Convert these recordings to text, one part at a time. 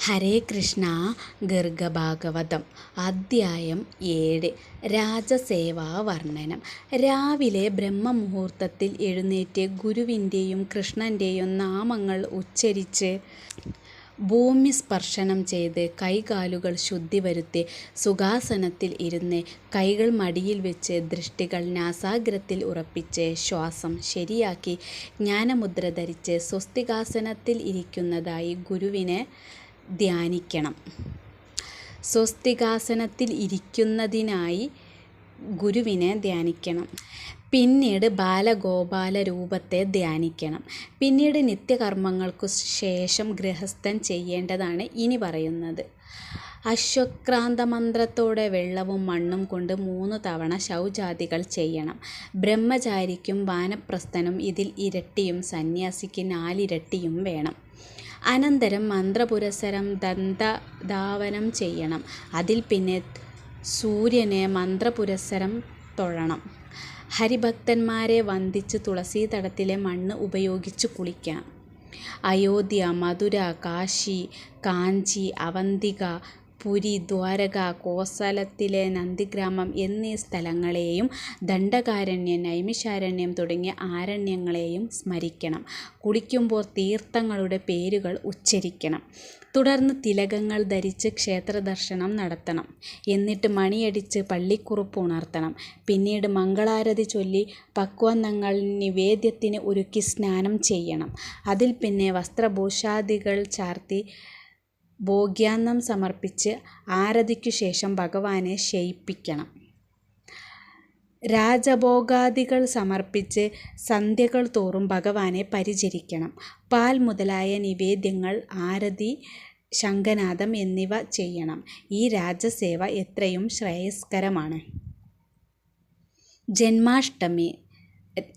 ഹരേ കൃഷ്ണ ഗർഗഭാഗവതം അദ്ധ്യായം ഏഴ് രാജസേവാ വർണനം രാവിലെ ബ്രഹ്മമുഹൂർത്തത്തിൽ എഴുന്നേറ്റ് ഗുരുവിന്റെയും കൃഷ്ണന്റെയും നാമങ്ങൾ ഉച്ചരിച്ച് ഭൂമി സ്പർശനം ചെയ്ത് കൈകാലുകൾ ശുദ്ധി വരുത്തി സുഖാസനത്തിൽ ഇരുന്ന് കൈകൾ മടിയിൽ വെച്ച് ദൃഷ്ടികൾ നാസാഗ്രത്തിൽ ഉറപ്പിച്ച് ശ്വാസം ശരിയാക്കി ജ്ഞാനമുദ്ര ധരിച്ച് സ്വസ്തികാസനത്തിൽ ഇരിക്കുന്നതായി ഗുരുവിനെ ധ്യാനിക്കണം. സ്വസ്തികാസനത്തിൽ ഇരിക്കുന്നതിനായി ഗുരുവിനെ ധ്യാനിക്കണം. പിന്നീട് ബാലഗോപാല രൂപത്തെ ധ്യാനിക്കണം. പിന്നീട് നിത്യകർമ്മങ്ങൾക്കു ശേഷം ഗൃഹസ്ഥൻ ചെയ്യേണ്ടതാണ് ഇനി പറയുന്നത്. അശ്വക്രാന്ത മന്ത്രത്തോടെ വെള്ളവും മണ്ണും കൊണ്ട് മൂന്ന് തവണ ശൗചാദികൾ ചെയ്യണം. ബ്രഹ്മചാരിക്കും വാനപ്രസ്ഥനും ഇതിൽ ഇരട്ടിയും സന്യാസിക്ക് നാലിരട്ടിയും വേണം. അനന്തരം മന്ത്രപുരസരം ദന്തധാവനം ചെയ്യണം. അതിൽ പിന്നെ സൂര്യനെ മന്ത്രപുരസരം തൊഴണം. ഹരിഭക്തന്മാരെ വന്ദിച്ച് തുളസീതടത്തിലെ മണ്ണ് ഉപയോഗിച്ച് കുളിക്കാം. അയോധ്യ മധുര കാശി കാഞ്ചി അവന്തിക പുരി ദ്വാരക കോസലത്തിലെ നന്ദിഗ്രാമം എന്നീ സ്ഥലങ്ങളെയും ദണ്ഡകാരണ്യം നൈമിഷാരണ്യം തുടങ്ങിയ ആരണ്യങ്ങളെയും സ്മരിക്കണം. കുളിക്കുമ്പോൾ തീർത്ഥങ്ങളുടെ പേരുകൾ ഉച്ചരിക്കണം. തുടർന്ന് തിലകങ്ങൾ ധരിച്ച് ക്ഷേത്രദർശനം നടത്തണം. എന്നിട്ട് മണിയടിച്ച് പള്ളിക്കുറുപ്പ് ഉണർത്തണം. പിന്നീട് മംഗളാരതി ചൊല്ലി പക്വന്നങ്ങൾ നിവേദ്യത്തിന് ഒരുക്കി സ്നാനം ചെയ്യണം. അതിൽ പിന്നെ വസ്ത്രഭൂഷാദികൾ ചാർത്തി ഭോഗ്യാന്നം സമർപ്പിച്ച് ആരതിക്കു ശേഷം ഭഗവാനെ ശയിപ്പിക്കണം. രാജഭോഗാദികൾ സമർപ്പിച്ച് സന്ധ്യകൾ തോറും ഭഗവാനെ പരിചരിക്കണം. പാൽ മുതലായ നിവേദ്യങ്ങൾ ആരതി ശംഖനാദം എന്നിവ ചെയ്യണം. ഈ രാജസേവ എത്രയും ശ്രേയസ്കരമാണ്. ജന്മാഷ്ടമി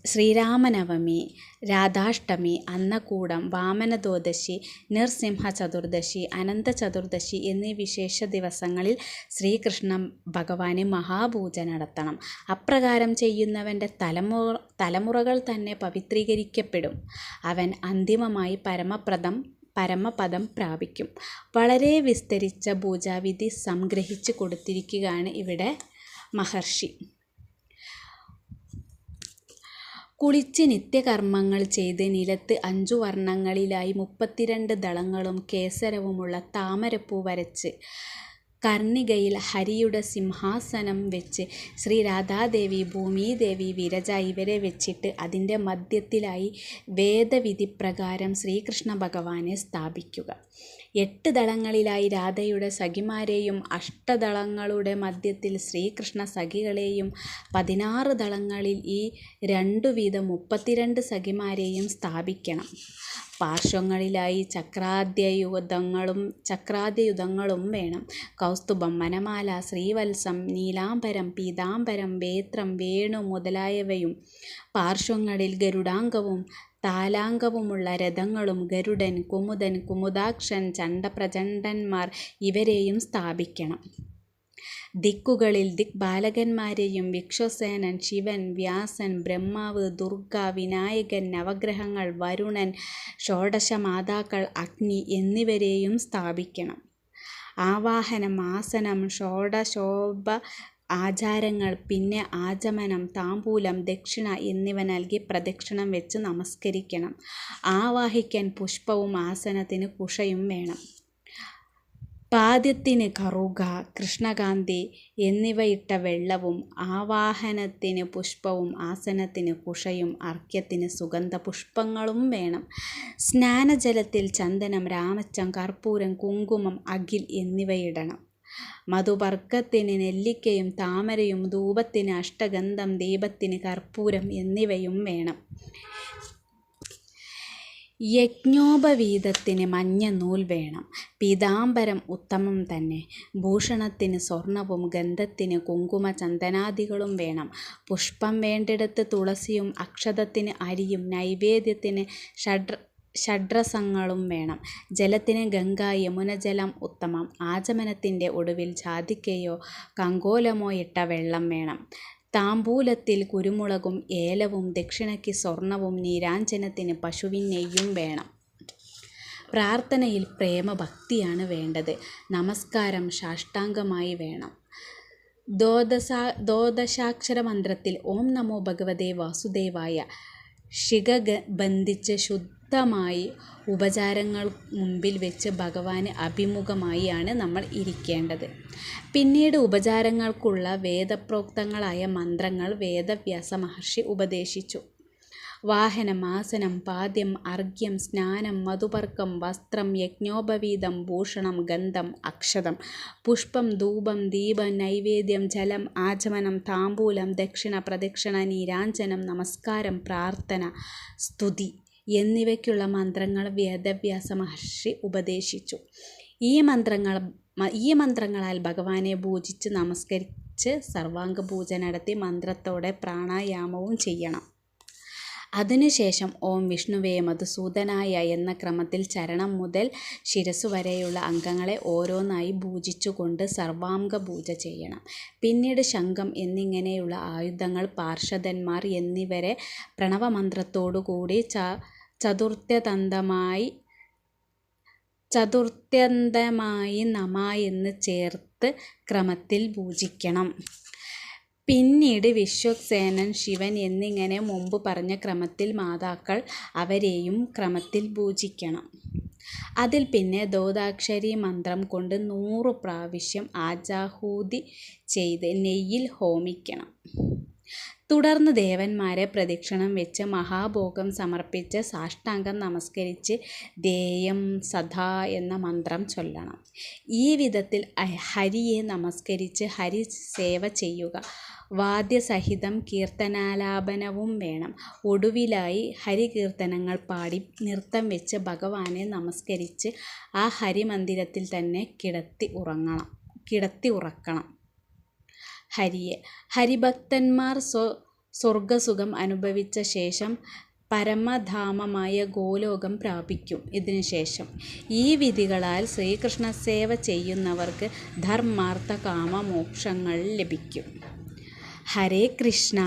ശ്രീരാമനവമി രാധാഷ്ടമി അന്നകൂടം വാമനദ്വാദശി നൃസിംഹ ചതുർദശി അനന്ത ചതുർദശി എന്നീ വിശേഷ ദിവസങ്ങളിൽ ശ്രീകൃഷ്ണ ഭഗവാന് മഹാപൂജ നടത്തണം. അപ്രകാരം ചെയ്യുന്നവന്റെ തലമുറ തലമുറകൾ തന്നെ പവിത്രീകരിക്കപ്പെടും. അവൻ അന്തിമമായി പരമപ്രദം പരമപദം പ്രാപിക്കും. വളരെ വിസ്തരിച്ച പൂജാവിധി സംഗ്രഹിച്ച് കൊടുത്തിരിക്കുകയാണ് ഇവിടെ മഹർഷി. കുളിച്ച് നിത്യകർമ്മങ്ങൾ ചെയ്ത് നിലത്ത് അഞ്ചു വർണങ്ങളിലായി മുപ്പത്തിരണ്ട് ദളങ്ങളും കേസരവുമുള്ള താമരപ്പൂ വരച്ച് കർണികയിൽ ഹരിയുടെ സിംഹാസനം വെച്ച് ശ്രീ രാധാദേവി ഭൂമിദേവി വിരജ ഇവരെ വെച്ചിട്ട് അതിന്റെ മധ്യത്തിലായി വേദവിധിപ്രകാരം ശ്രീകൃഷ്ണ ഭഗവാനെ സ്ഥാപിക്കുക. എട്ട് ദളങ്ങളിലായി രാധയുടെ സഖിമാരെയും അഷ്ടദളങ്ങളുടെ മധ്യത്തിൽ ശ്രീകൃഷ്ണ സഖികളെയും പതിനാറ് ദളങ്ങളിൽ ഈ രണ്ടു വീതം മുപ്പത്തിരണ്ട് സഖിമാരെയും സ്ഥാപിക്കണം. പാർശ്വങ്ങളിലായി ചക്രാദ്യയുധങ്ങളും ചക്രാദ്യയുധങ്ങളും വേണം. കൗസ്തുഭം വനമാല ശ്രീവത്സം നീലാംബരം പീതാംബരം വേത്രം വേണു മുതലായവയും പാർശ്വങ്ങളിൽ ഗരുഡാംഗവും താലാംഗവുമുള്ള രഥങ്ങളും ഗരുഡൻ കുമുദൻ കുമുദാക്ഷൻ ചണ്ഡപ്രചണ്ഡന്മാർ ഇവരെയും സ്ഥാപിക്കണം. ദിക്കുകളിൽ ദിക്പാലകന്മാരെയും വിക്ഷസേനൻ ശിവൻ വ്യാസൻ ബ്രഹ്മാവ് ദുർഗ വിനായകൻ നവഗ്രഹങ്ങൾ വരുണൻ ഷോഡശമാതാക്കൾ അഗ്നി എന്നിവരെയും സ്ഥാപിക്കണം. ആവാഹനം ആസനം ഷോഡശോപ ആചാരങ്ങൾ പിന്നെ ആചമനം താമ്പൂലം ദക്ഷിണ എന്നിവ നൽകി പ്രദക്ഷിണം വെച്ച് നമസ്കരിക്കണം. ആവാഹിക്കാൻ പുഷ്പവും ആസനത്തിന് കുഷയും വേണം. പാദ്യത്തിന് കറുക കൃഷ്ണകാന്തി എന്നിവയിട്ട വെള്ളവും ആവാഹനത്തിന് പുഷ്പവും ആസനത്തിന് കുഷയും അർഘ്യത്തിന് സുഗന്ധപുഷ്പങ്ങളും വേണം. സ്നാനജലത്തിൽ ചന്ദനം രാമച്ചം കർപ്പൂരം കുങ്കുമം അകിൽ എന്നിവയിടണം മധുപർക്കത്തിന് നെല്ലിക്കയും താമരയും ധൂപത്തിന് അഷ്ടഗന്ധം ദീപത്തിന് കർപ്പൂരം എന്നിവയും വേണം. യജ്ഞോപവീതത്തിന് മഞ്ഞ നൂൽ വേണം. പീതാംബരം ഉത്തമം തന്നെ. ഭൂഷണത്തിന് സ്വർണവും ഗന്ധത്തിന് കുങ്കുമ ചന്ദനാദികളും വേണം. പുഷ്പം വേണ്ടിടത്ത് തുളസിയും അക്ഷതത്തിന് അരിയും നൈവേദ്യത്തിന് ഷഡ്ര ഷഡ്രസങ്ങളും വേണം. ജലത്തിന് ഗംഗ യമുന ജലം ഉത്തമം. ആചമനത്തിന്റെ ഒടുവിൽ ജാതിക്കയോ കങ്കോലമോ ഇട്ട വെള്ളം വേണം. താമ്പൂലത്തിൽ കുരുമുളകും ഏലവും ദക്ഷിണയ്ക്ക് സ്വർണവും നീരാഞ്ജനത്തിന് പശുവിൻ നെയ്യും വേണം. പ്രാർത്ഥനയിൽ പ്രേമഭക്തിയാണ് വേണ്ടത്. നമസ്കാരം സാഷ്ടാംഗമായി വേണം. ദ്വാദശാ ദ്വാദശാക്ഷര മന്ത്രത്തിൽ ഓം നമോ ഭഗവതേ വാസുദേവായ ശിഖ ബന്ധിച്ച് ശുദ്ധമായി ഉപചാരങ്ങൾ മുമ്പിൽ വെച്ച് ഭഗവാന് അഭിമുഖമായാണ് നമ്മൾ ഇരിക്കേണ്ടത്. പിന്നീട് ഉപചാരങ്ങൾക്കുള്ള വേദപ്രോക്തങ്ങളായ മന്ത്രങ്ങൾ വേദവ്യാസ മഹർഷി ഉപദേശിച്ചു. വാഹനം ആസനം പാദ്യം അർഘ്യം സ്നാനം മധുപർക്കം വസ്ത്രം യജ്ഞോപവീതം ഭൂഷണം ഗന്ധം അക്ഷതം പുഷ്പം ധൂപം ദീപം നൈവേദ്യം ജലം ആചമനം താമ്പൂലം ദക്ഷിണ പ്രദക്ഷിണ നീരാഞ്ജനം നമസ്കാരം പ്രാർത്ഥന സ്തുതി. എന്നിവയ്ക്കുള്ള മന്ത്രങ്ങൾ വേദവ്യാസ മഹർഷി ഉപദേശിച്ചു. ഈ മന്ത്രങ്ങൾ ഈ മന്ത്രങ്ങളാൽ ഭഗവാനെ പൂജിച്ച് നമസ്കരിച്ച് സർവാംഗ പൂജ നടത്തി മന്ത്രത്തോടെ പ്രാണായാമവും ചെയ്യണം. അതിനുശേഷം ഓം വിഷ്ണുവേ മധുസൂദനായ എന്ന ക്രമത്തിൽ ചരണം മുതൽ ശിരസ് വരെയുള്ള അംഗങ്ങളെ ഓരോന്നായി പൂജിച്ചുകൊണ്ട് സർവാംഗ പൂജ ചെയ്യണം. പിന്നീട് ശംഖം എന്നിങ്ങനെയുള്ള ആയുധങ്ങൾ പാർഷദന്മാർ എന്നിവരെ പ്രണവമന്ത്രത്തോടുകൂടി ച ചതുർത്ഥ്യതന്തമായി ചതുർത്ഥ്യന്തമായി നമ എന്ന് ചേർത്ത് ക്രമത്തിൽ പൂജിക്കണം. പിന്നീട് വിശ്വക്സേനൻ ശിവൻ എന്നിങ്ങനെ മുമ്പ് പറഞ്ഞ ക്രമത്തിൽ മാതാക്കൾ അവരെയും ക്രമത്തിൽ പൂജിക്കണം. അതിൽ പിന്നെ ദോതാക്ഷരി മന്ത്രം കൊണ്ട് നൂറ് പ്രാവശ്യം ആജാഹൂതി ചെയ്ത് നെയ്യിൽ ഹോമിക്കണം. തുടർന്ന് ദേവന്മാരെ പ്രദക്ഷിണം വെച്ച് മഹാഭോഗം സമർപ്പിച്ച് സാഷ്ടാംഗം നമസ്കരിച്ച് ദേയം സദാ എന്ന മന്ത്രം ചൊല്ലണം. ഈ വിധത്തിൽ ഹരിയെ നമസ്കരിച്ച് ഹരി സേവ ചെയ്യുക. വാദ്യസഹിതം കീർത്തനാലാപനവും വേണം. ഒടുവിലായി ഹരികീർത്തനങ്ങൾ പാടി നൃത്തം വെച്ച് ഭഗവാനെ നമസ്കരിച്ച് ആ ഹരിമന്ദിരത്തിൽ തന്നെ കിടത്തി ഉറങ്ങണം കിടത്തി ഉറക്കണം. ഹരിയെ. ഹരിഭക്തന്മാർ സ്വ സ്വർഗസുഖം അനുഭവിച്ച ശേഷം പരമധാമമായ ഗോലോകം പ്രാപിക്കും ഇതിനു ശേഷം ഈ വിധികളാൽ ശ്രീകൃഷ്ണ സേവ ചെയ്യുന്നവർക്ക് ധർമാർത്ഥ കാമ മോക്ഷങ്ങൾ ലഭിക്കും. ഹരേ കൃഷ്ണ.